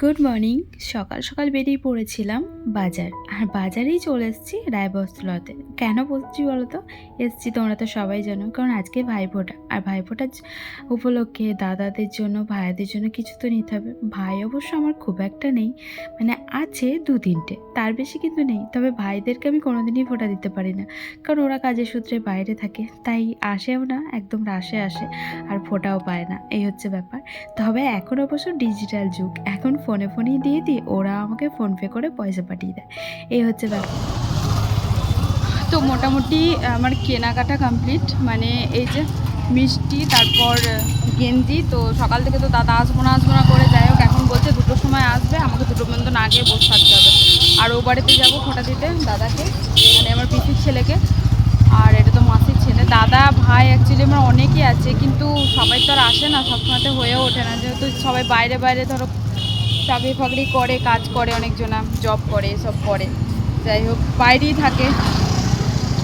Good morning সকাল সকাল বেরিয়ে পড়েছিলাম বাজার। আর বাজারেই চলে এসেছি রায়বস্ত্রলতে। কেন বলছি বলো তো এসছি তোমরা তো সবাই জানো, কারণ আজকে ভাইফোঁটা। আর ভাইফোঁটার উপলক্ষে দাদাদের জন্য, ভাইয়াদের জন্য কিছু তো নিতে হবে। ভাই অবশ্য আমার খুব একটা নেই মানে আছে দু তিনটে। তার বেশি কিন্তু নেই। তবে ভাইদেরকে আমি কোনোদিনই ফোঁটা দিতে পারি না, কারণ ওরা কাজের সূত্রে বাইরে থাকে। তাই আসেও না, একদম রাশে আসে, আর ফোঁটাও পায় না। এই হচ্ছে ব্যাপার। তবে এখন অবশ্য ডিজিটাল যুগ। এখন ফোনে ফোনেই দিয়ে দিই, ওরা আমাকে ফোনপে করে পয়সা পাঠিয়ে দেয়। এই হচ্ছে ব্যাপার। তো মোটামুটি আমার কেনাকাটা কমপ্লিট মানে এই যে মিষ্টি, তারপর গেঞ্জি, তো সকাল থেকে তো দাদা আসব না আসব না করে যাই হোক, এখন বলছে দুটোর সময় আসবে, আমাকে দুটো পর্যন্ত না গিয়ে বসে থাকতে হবে। আর ও বাড়িতে যাব ফোঁটা দিতে দাদাকে মানে আমার পিসির ছেলেকে, আর এটা তো মাসির ছেলে। দাদা, ভাই অ্যাকচুয়ালি আমার অনেকেই আছে, কিন্তু সবাই তো আর আসে না, সবসময়তে হয়েও ওঠে না। যেহেতু সবাই বাইরে বাইরে ধরো চাকরি ফাকরি করে, কাজ করে, অনেকজনা জব করে এসব করে। যাই হোক, বাইরেই থাকে।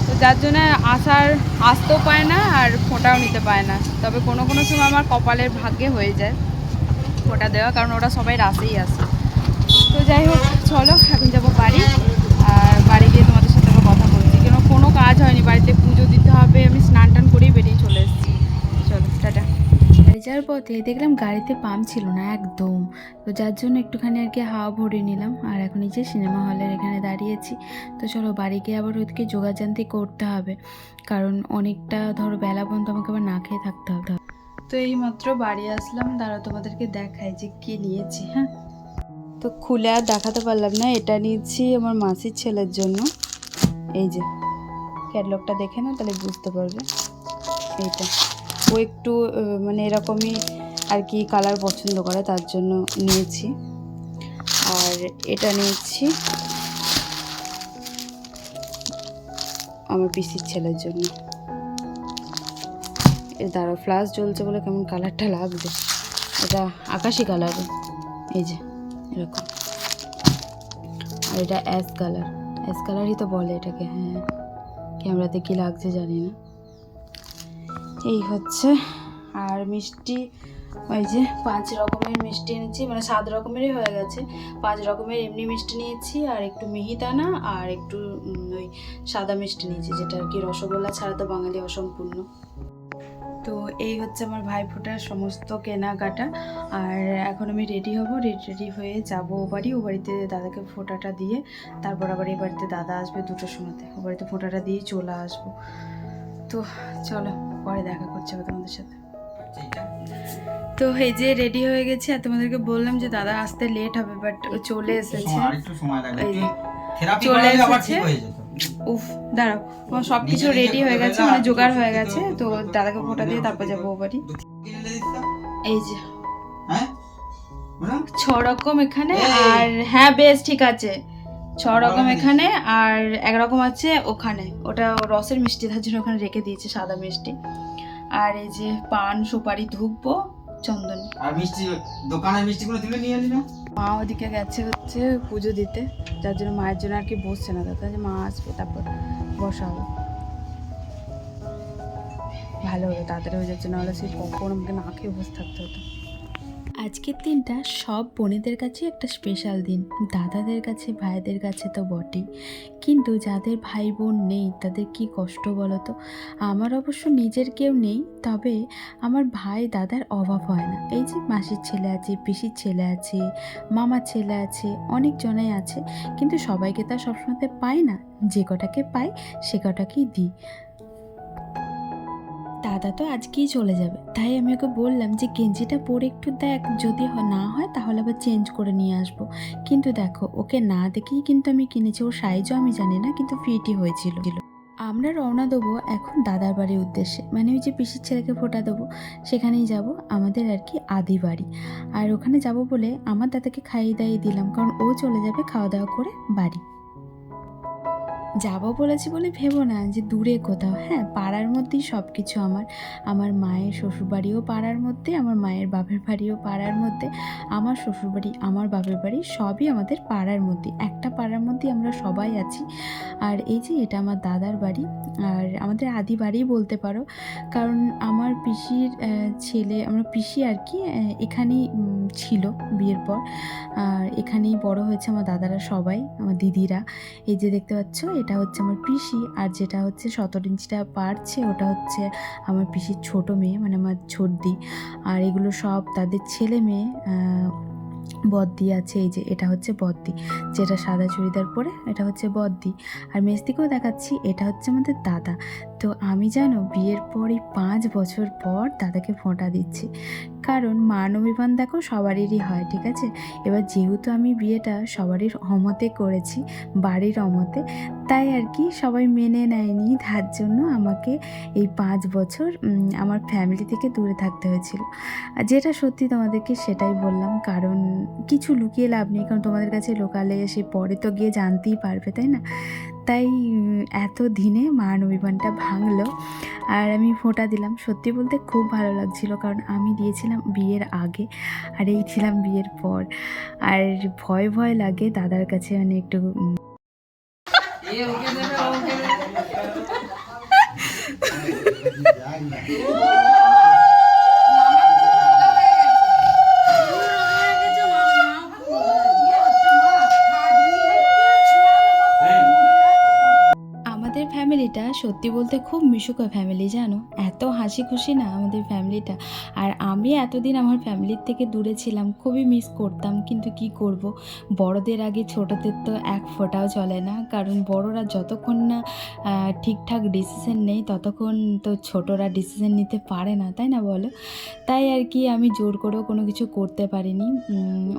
তো যার জন্য আসার আসতেও পায় না আর ফোঁটাও নিতে পায় না। তবে কোনো কোনো সময় আমার কপালের ভাগ্যে হয়ে যায় ফোঁটা দেওয়া, কারণ ওরা সবাই রাসেই আসে। তো যাই হোক, চলো, এখন যাব বাড়ি। আর বাড়ি গিয়ে তোমাদের সাথে কথা বলছি। কেন কোনো কাজ হয়নি, বাড়িতে পুজো দিতে হবে, আমি স্নান টান করেই বেরিয়ে চলে এসেছি। যাওয়ার পথে দেখলাম গাড়িতে পাম্প ছিল না একদম। তো যার জন্য একটুখানি আর কি হাওয়া ভরে নিলাম। আর এখন এই যে সিনেমা হলের এখানে দাঁড়িয়েছি। তো চলো বাড়ি গিয়ে আবার ওদিকে যোগাযান্তি করতে হবে। কারণ অনেকটা ধরো বেলা পর্যন্ত আমাকে আবার না খেয়ে থাকতে হবে। তো এই মাত্র বাড়ি আসলাম। দাঁড়া তোমাদেরকে দেখাই যে কি নিয়েছি হ্যাঁ? তো খুলে আর দেখাতে পারলাম না। এটা নিয়েছি আমার মাসির ছেলের জন্য। এই যে, ক্যাটলগটা দেখে না তাহলে বুঝতে পারবে। এইটা। ও একটু মানে এরকমই আর কি কালার পছন্দ করে, তার জন্য নিয়েছি। আর এটা নিয়েছি আমার পিসির ছেলের জন্য। এর দ্বারা ফ্লাশ জ্বলছে বলে কেমন কালারটা লাগছে? এটা আকাশি কালার এই যে, এরকম। আর এটা অ্যাশ কালার অ্যাশ কালারই তো বলে এটাকে হ্যাঁ। ক্যামেরাতে কি লাগছে জানি না। এই হচ্ছে। আর মিষ্টি, ওই যে পাঁচ রকমের মিষ্টি এনেছি মানে সাত রকমেরই হয়ে গেছে। পাঁচ রকমের এমনি মিষ্টি নিয়েছি, আর একটু মিহিদানা, আর একটু ওই সাদা মিষ্টি নিয়েছি, যেটা আর কি রসগোল্লা ছাড়া তো বাঙালি অসম্পূর্ণ। তো এই হচ্ছে আমার ভাইফোঁটার সমস্ত কেনাকাটা। আর এখন আমি রেডি হব রেডি রেডি হয়ে যাব ও বাড়ি। ও বাড়িতে দাদাকে ফোঁটাটা দিয়ে, তারপর আবার এই বাড়িতে দাদা আসবে দুটোর সময়তে ও বাড়িতে ফোঁটাটা দিয়ে চলে আসব। তো চলো পরে দেখা করছে তোমাদের সাথে। তো এই যে রেডি হয়ে গেছে আর তোমাদেরকে বললাম যে দাদা আসতে লেট হবে বাট চলে এসেছে। চলে এসেছে। হয়ে উফ দাঁড়াও আমার সব কিছু রেডি হয়ে গেছে মানে জোগাড় হয়ে গেছে তো দাদাকে ফোঁটা দিয়ে তারপর যাব ও বাড়ি। এই যে। হ্যাঁ? ছ রকম এখানে আর হ্যাঁ বেশ ঠিক আছে। ছ রকম এখানে আর এক রকম আছে ওখানে। ওটা রসের মিষ্টি তার জন্য ওখানে রেখে দিয়েছে সাদা মিষ্টি। আর এই যে পান সুপারি ধূপবো চন্দন। আর মিষ্টি দোকানের মিষ্টিগুলো তুলে নিয়ে এলি না? মা ওদিকে গেছে হচ্ছে পুজো দিতে। যার জন্য মায়ের জন্য আর কি বসছে না। যে মা আসবে তারপর বসা হবে ভালো হলো তাড়াতাড়ি হয়ে যাচ্ছে নাহলে সেই কখন আমাকে না খেয়ে বসে থাকতে হতো। আজকের দিনটা সব বোনেদের কাছে একটা স্পেশাল দিন। দাদাদের কাছে, ভাইদের কাছে তো বটেই। কিন্তু যাদের ভাই বোন নেই, তাদের কি কষ্ট বলো তো আমার অবশ্য নিজের কেউ নেই, তবে আমার ভাই দাদার অভাব হয় না। এই যে মাসির ছেলে আছে, পিসির ছেলে আছে, মামার ছেলে আছে, অনেক জনাই আছে, কিন্তু সবাইকে তো সবসময়তে পাই না। যে কটাকে পাই সে কটাকেই দিই। দাদা তো আজকেই চলে যাবে। তাই আমি ওকে বললাম যে, গেঞ্জিটা পরে একটু দেখ, যদি না হয় তাহলে আবার চেঞ্জ করে নিয়ে আসব। কিন্তু দেখো, ওকে না দেখেই কিন্তু আমি কিনেছি। ওর সাইজও আমি জানি না, কিন্তু ফিটই হয়েছিল। আমরা রওনা দেবো এখন দাদার বাড়ির উদ্দেশ্যে। মানে ওই যে পিসির ছেলেকে ফোটা দেবো। সেখানেই যাব আমাদের আর কি আদি বাড়ি। আর ওখানে যাব বলে আমার দাদাকে খাইয়ে দাইয়ে দিলাম। কারণ ও চলে যাবে খাওয়া দাওয়া করে বাড়ি। যাব বলেছি বলে ভেবো না যে দূরে কোথাও। হ্যাঁ পাড়ার মধ্যেই সব কিছু আমার। আমার মায়ের শ্বশুরবাড়িও পাড়ার মধ্যে, আমার মায়ের বাপের বাড়িও পাড়ার মধ্যে, আমার শ্বশুরবাড়ি, আমার বাপের বাড়ি সবই আমাদের পাড়ার মধ্যে। একটা পাড়ার মধ্যে আমরা সবাই আছি। আর এই যে এটা আমার দাদার বাড়ি, আর আমাদের আদি বাড়ি বলতে পারো। কারণ আমার পিসির ছেলে, আমার পিসি আর কি এখানেই ছিল বিয়ের পর। আর এখানেই বড় হয়েছে আমার দাদারা সবাই, আমার দিদিরা। এই যে দেখতে পাচ্ছ এটা হচ্ছে আমার পিসি আর যেটা হচ্ছে সতেরো ইঞ্চিটা পারছে ওটা হচ্ছে আমার পিসির ছোট মেয়ে মানে আমার ছর্দি আর এগুলো সব তাদের ছেলে মেয়ে বদ্দি আছে, এই যে এটা হচ্ছে বদ্দি। যেটা সাদা চুড়িদার পরে এটা হচ্ছে বদ্দি। আর মেস্তিকেও দেখাচ্ছি, এটা হচ্ছে আমাদের দাদা। তো আমি জানো বিয়ের পরই পাঁচ বছর পর দাদাকে ফোঁটা দিচ্ছি। কারণ মান অভিমান দেখো সবারই হয়, ঠিক আছে? এবার যেহেতু আমি বিয়েটা সবারই অমতে করেছি, বাড়ির অমতে, তাই আর কি সবাই মেনে নেয়নি। তার জন্য আমাকে এই পাঁচ বছর আমার ফ্যামিলি থেকে দূরে থাকতে হয়েছিল। যেটা সত্যি তোমাদেরকে সেটাই বললাম, কারণ কিছু লুকিয়ে লাভ নেই, কারণ তোমাদের কাছে লোকালে এসে পরে তো গিয়ে জানতেই পারবে, তাই না? তাই এত দিনে মান অভিমানটা ভাঙলো। আর আমি ফোঁটা দিলাম। সত্যি বলতে খুব ভালো লাগছিল কারণ আমি দিয়েছিলাম বিয়ের আগে আর এই ছিলাম বিয়ের পর। আর ভয় ভয় লাগে দাদার কাছে মানে একটু উম, ফ্যামিলিটা সত্যি বলতে খুব মিশুকা ফ্যামিলি জানো? এত হাসি খুশি না আমাদের ফ্যামিলিটা। আর আমি এতদিন আমার ফ্যামিলির থেকে দূরে ছিলাম খুবই মিস করতাম কিন্তু কি করব? বড়দের আগে ছোটদের তো এক ফোঁটাও চলে না। কারণ বড়রা যতক্ষণ না ঠিকঠাক ডিসিশন নেই ততক্ষণ তো ছোটরা ডিসিশন নিতে পারে না তাই না বলো? তাই আর কি আমি জোর করেও কোনো কিছু করতে পারিনি।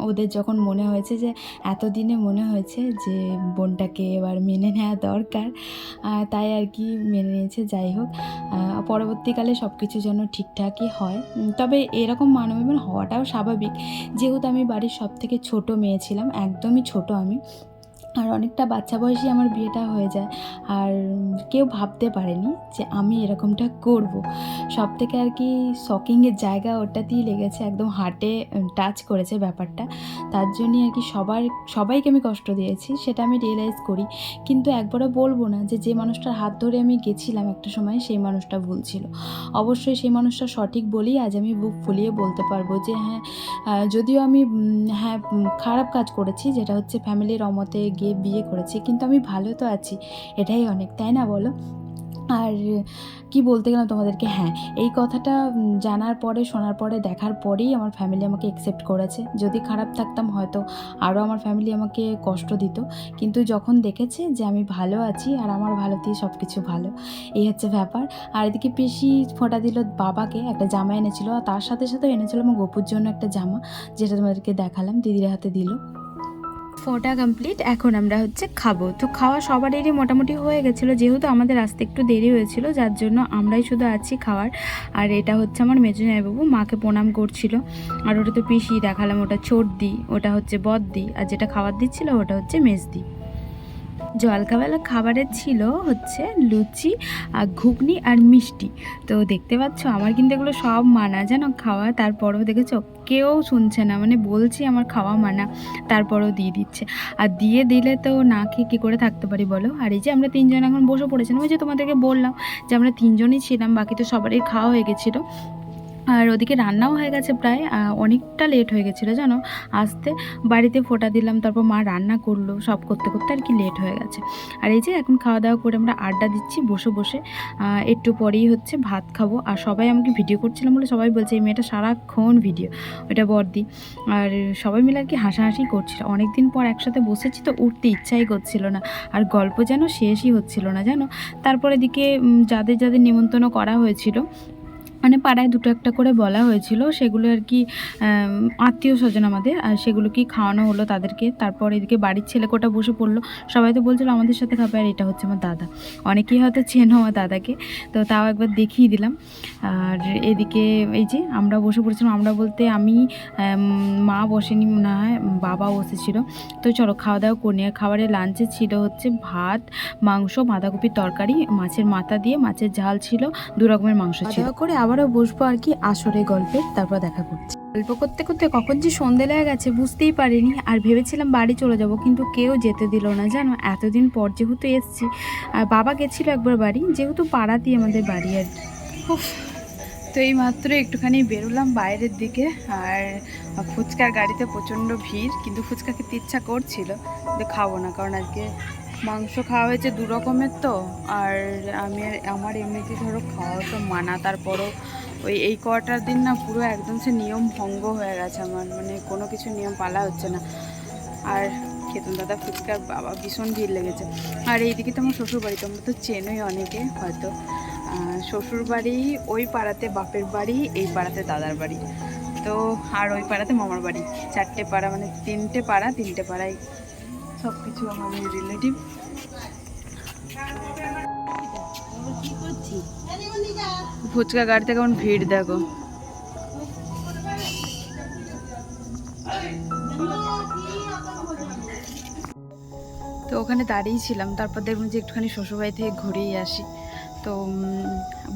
ওদের যখন মনে হয়েছে যে এতদিনে মনে হয়েছে যে বোনটাকে এবার মেনে নেওয়া দরকার তাই আর কি মেনে নিয়েছে। যাই হোক আহ, পরবর্তীকালে সব কিছু যেন ঠিকঠাকই হয়। তবে এরকম মানবিমান হওয়াটাও স্বাভাবিক। যেহেতু আমি বাড়ির সব থেকে ছোটো মেয়ে ছিলাম, একদমই ছোট আমি। আর অনেকটা বাচ্চা বয়সী আমার বিয়েটা হয়ে যায়। আর কেউ ভাবতে পারেনি যে আমি এরকমটা করব। সব থেকে আর কি শকিংয়ের জায়গা ওটাতেই লেগেছে, একদম হার্টে টাচ করেছে ব্যাপারটা। তার জন্যই আর কি সবার, সবাইকে আমি কষ্ট দিয়েছি, সেটা আমি রিয়েলাইজ করি। কিন্তু একবারও বলব না যে যে মানুষটার হাত ধরে আমি গেছিলাম একটা সময়, সেই মানুষটা ভুল ছিল। অবশ্যই সেই মানুষটা সঠিক বলেই আজ আমি বুক ফুলিয়ে বলতে পারব যে হ্যাঁ যদিও আমি হ্যাঁ খারাপ কাজ করেছি, যেটা হচ্ছে ফ্যামিলির অমতে গিয়ে বিয়ে করেছি, কিন্তু আমি ভালো তো আছি, এটাই অনেক, তাই না বলো? আর কি বলতে গেলাম তোমাদেরকে? হ্যাঁ এই কথাটা জানার পরে, শোনার পরে, দেখার পরেই আমার ফ্যামিলি আমাকে অ্যাকসেপ্ট করেছে। যদি খারাপ থাকতাম হয়তো আরও আমার ফ্যামিলি আমাকে কষ্ট দিত। কিন্তু যখন দেখেছে যে আমি ভালো আছি আর আমার ভালোতেই সব কিছু ভালো, এই হচ্ছে ব্যাপার। আর এদিকে পিসি ফোঁটা দিল বাবাকে, একটা জামা এনেছিল। আর তার সাথে সাথে এনেছিল আমার গপুর জন্য একটা জামা, যেটা তোমাদেরকে দেখালাম, দিদির হাতে দিল। ফোটা কমপ্লিট এখন আমরা হচ্ছে খাব। তো খাওয়া সবারই মোটামুটি হয়ে গেছিল, যেহেতু আমাদের আসতে একটু দেরি হয়েছিল, যার জন্য আমরাই শুধু আছি খাওয়ার। আর এটা হচ্ছে আমার মেজো বাবু মাকে প্রণাম করছিল। আর ওটা তো পিসি দেখালাম, ওটা ছোটদি ওটা হচ্ছে বদ দিই আর যেটা খাবার দিচ্ছিল ওটা হচ্ছে মেজদি। জলখাবেলা খাবারের ছিল হচ্ছে লুচি আর ঘুগনি আর মিষ্টি। তো দেখতে পাচ্ছ, আমার কিন্তু এগুলো সব মানা, জানো? খাওয়া, তারপরেও দেখেছ? কেউ শুনছে না মানে বলছি আমার খাওয়া মানা, তারপরেও দিয়ে দিচ্ছে। আর দিয়ে দিলে তো না খেয়ে কী করে থাকতে পারি বলো? আর এই যে আমরা তিনজন এখন বসে পড়েছিলাম ওই যে তোমাদেরকে বললাম যে আমরা তিনজনই ছিলাম, বাকি তো সবারই খাওয়া হয়ে গেছিল। আর ওদিকে রান্নাও হয়ে গেছে প্রায় অনেকটা লেট হয়ে গেছিল জানো? আসতে বাড়িতে ফোটা দিলাম তারপর মা রান্না করল সব করতে করতে আর কি লেট হয়ে গেছে। আর এই যে এখন খাওয়া দাওয়া করে আমরা আড্ডা দিচ্ছি বসে বসে একটু পরেই হচ্ছে ভাত খাব। আর সবাই আমাকে ভিডিও করছিলাম বলে সবাই বলছে এই মেয়েটা সারাক্ষণ ভিডিও ওটা বর্দি আর সবাই মিলে আর কি হাসাহাসি করছিল। অনেক দিন পর একসাথে বসেছি তো উঠতে ইচ্ছাই করছিল না। আর গল্প যেন শেষই হচ্ছিল না জানো? তারপরে উম, যাদের যাদের নিমন্ত্রণ করা হয়েছিল মানে পাড়ায় দুটো একটা করে বলা হয়েছিল সেগুলো আর কি আত্মীয় স্বজন আমাদের আর সেগুলো কি খাওয়ানো হলো তাদেরকে তারপর এদিকে বাড়ির ছেলে কোটা বসে পড়ল সবাই তো বলছিল আমাদের সাথে খাবে আর এটা হচ্ছে আমার দাদা। অনেকেই হয়তো চেনো আমার দাদাকে তো তাও একবার দেখিয়ে দিলাম। আর এদিকে এই যে আমরা বসে পড়েছিলাম আমরা বলতে আমি মা বসেনি মনে হয় বাবা বসেছিল। তো চলো খাওয়া দাওয়া করি আর খাবারের লাঞ্চে ছিল হচ্ছে ভাত মাংস বাঁধাকপির তরকারি মাছের মাথা দিয়ে মাছের ঝাল ছিল দু রকমের মাংস ছিল। করে আবারও বসবো আর কি আসরে গল্পে, তারপর দেখা করছি। গল্প করতে করতে কখন যে সন্ধে লেগে গেছে বুঝতেই পারিনি আর ভেবেছিলাম বাড়ি চলে যাব, কিন্তু কেউ যেতে দিল না, জানো? এতদিন পর যেহেতু এসছি, আর বাবা গেছিল একবার বাড়ি, যেহেতু পাড়াতেই আমাদের বাড়ি আর কি। তো এই মাত্র একটুখানি বেরোলাম বাইরের দিকে, আর ফুচকার গাড়িতে প্রচণ্ড ভিড়, কিন্তু ফুচকা খেতে ইচ্ছা করছিল, কিন্তু খাব না, কারণ আজকে মাংস খাওয়া হয়েছে দু রকমের তো, আর আমি আমার এমনিতে ধরো খাওয়া তো মানা, তারপরও ওই এই কটার দিন না পুরো একদম সে নিয়ম ভঙ্গ হয়ে গেছে আমার মানে কোনো কিছু নিয়ম পালা হচ্ছে না। আর খেতুন দাদা ফুচকার বাবা ভীষণ ভিড় লেগেছে। আর এইদিকে তো আমার শ্বশুরবাড়ি, তোমরা তো চেনোই অনেকে হয়তো। শ্বশুরবাড়ি ওই পাড়াতে বাপের বাড়ি, এই পাড়াতে দাদার বাড়ি। তো আর ওই পাড়াতে মামার বাড়ি। চারটে পাড়া মানে তিনটে পাড়া, তিনটে পাড়ায় সব কিছু আমাদের রিলেটিভ ফুচকা গাড়িতে কেমন ভিড়, দেখো। তো ওখানে দাঁড়িয়ে ছিলাম, তারপর দেখলাম যে একটুখানি শ্বশুরবাড়ি থেকে ঘুরেই আসি। তো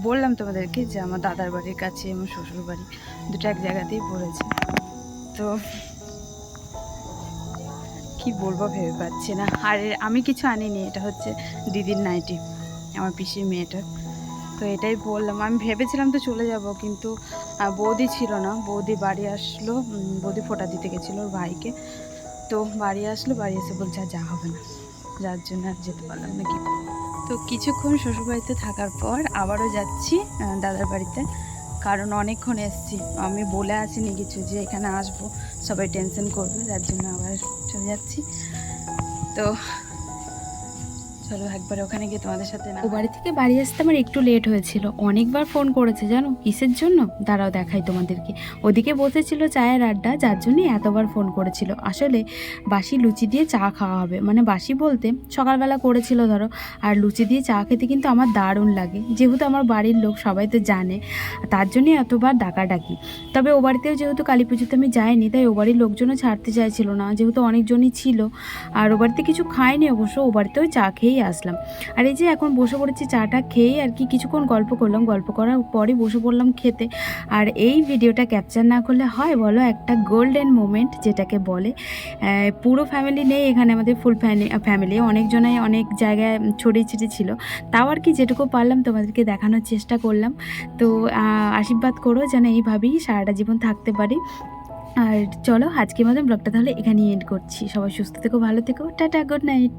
বললাম তোমাদেরকে যে আমার দাদার বাড়ির কাছে আমার শ্বশুর বাড়ি দুটো এক জায়গাতেই পড়েছে। তো কি বলব ভেবে পাচ্ছি না। আর আমি কিছু আনিনি, এটা হচ্ছে দিদির নাইটি, আমার পিসির মেয়েটা তো এটাই বললাম। আমি ভেবেছিলাম তো চলে যাব, কিন্তু বৌদি ছিল না। বৌদি বাড়ি আসলো বৌদি ফোটা দিতে গেছিল ওর ভাইকে। তো বাড়ি আসলো, বাড়ি এসে বলছে আর যা হবে না। যার জন্য আর যেতে পারলাম না কি। তো কিছুক্ষণ শ্বশুরবাড়িতে থাকার পর আবারও যাচ্ছি দাদার বাড়িতে। কারণ অনেকক্ষণ এসেছি। আমি বলে আসিনি কিছু যে এখানে আসব। সবাই টেনশন করবে, যার জন্য আবার চলে যাচ্ছি। তো চলো একবার ওখানে গিয়ে তোমাদের সাথে না ও বাড়ি থেকে বাড়ি আসতে আমার একটু লেট হয়েছিল। অনেকবার ফোন করেছে, জানো? কিসের জন্য? দাঁড়াও, দেখাই তোমাদেরকে। ওদিকে বসেছিল চায়ের আড্ডা, যার জন্য এতবার ফোন করেছিল। আসলে বাসি লুচি দিয়ে চা খাওয়া হবে। মানে বাসি বলতে সকালবেলা করেছিল, ধরো। আর লুচি দিয়ে চা খেতে কিন্তু আমার দারুণ লাগে। যেহেতু আমার বাড়ির লোক, সবাই তো জানে। তার জন্যই এতবার ডাকাডাকি। তবে ও বাড়িতেও যেহেতু কালী পুজোতে আমি যাইনি, তাই ও বাড়ির লোকজনও ছাড়তে চাইছিল না। যেহেতু অনেকজনই ছিল। আর ও বাড়িতে কিছু খায়নি অবশ্য, ও বাড়িতেও চা খেয়েই আসলাম। আর এই যে এখন বসে পড়েছি চাটা খেয়েই আর কি কিছুক্ষণ গল্প করলাম। গল্প করার পরে বসে পড়লাম খেতে। আর এই ভিডিওটা ক্যাপচার না করলে হয় বলো? একটা গোল্ডেন মোমেন্ট যেটাকে বলে। পুরো ফ্যামিলি নেই এখানে, আমাদের ফুল ফ্যামিলি অনেকজনাই অনেক জায়গায় ছড়িয়ে ছিটিয়ে ছিল। তাও আর কি যেটুকু পারলাম তোমাদেরকে দেখানোর চেষ্টা করলাম। তো আশীর্বাদ করো যেন এইভাবেই সারাটা জীবন থাকতে পারি। আর চলো, আজকের মতন ব্লগটা তাহলে এখানেই এন্ড করছি। সবাই সুস্থ থেকো, ভালো থেকো। Tata good night